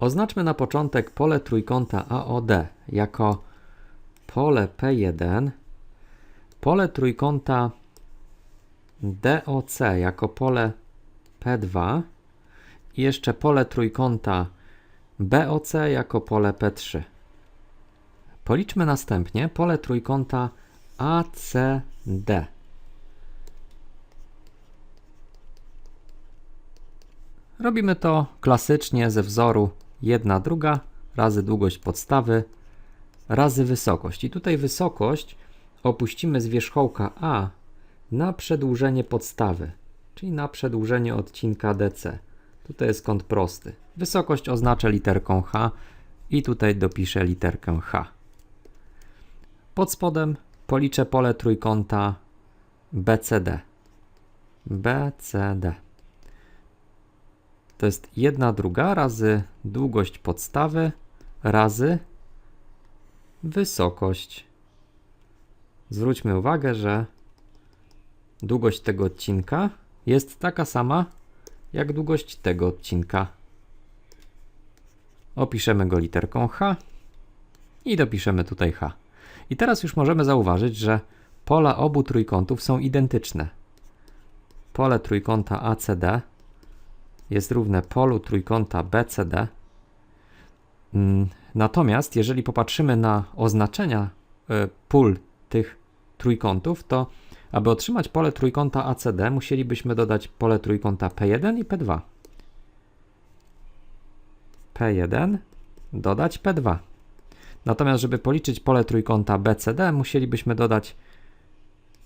Oznaczmy na początek pole trójkąta AOD jako pole P1, pole trójkąta DOC jako pole P2 i jeszcze pole trójkąta BOC jako pole P3. Policzmy następnie pole trójkąta ACD. Robimy to klasycznie ze wzoru 1 druga razy długość podstawy razy wysokość. I tutaj wysokość opuścimy z wierzchołka A na przedłużenie podstawy, czyli na przedłużenie odcinka DC. Tutaj jest kąt prosty. Wysokość oznaczę literką H i tutaj dopiszę literkę H. Pod spodem policzę pole trójkąta BCD. BCD. To jest 1 druga razy długość podstawy razy wysokość. Zwróćmy uwagę, że długość tego odcinka jest taka sama jak długość tego odcinka. Opiszemy go literką H i dopiszemy tutaj H. I teraz już możemy zauważyć, że pola obu trójkątów są identyczne. Pole trójkąta ACD jest równe polu trójkąta BCD. Mm, Natomiast jeżeli popatrzymy na oznaczenia y, pól tych trójkątów, to aby otrzymać pole trójkąta ACD, musielibyśmy dodać pole trójkąta P1 i P2. P1 dodać P2. Natomiast żeby policzyć pole trójkąta BCD, musielibyśmy dodać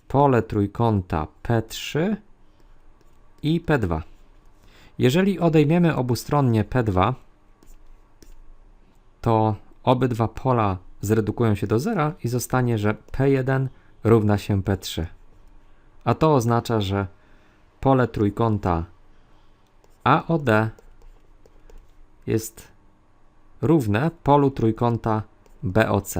pole trójkąta P3 i P2. Jeżeli odejmiemy obustronnie P2, to obydwa pola zredukują się do zera i zostanie, że P1 równa się P3. A to oznacza, że pole trójkąta AOD jest równe polu trójkąta BOC.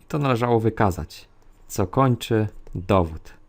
I to należało wykazać, co kończy dowód.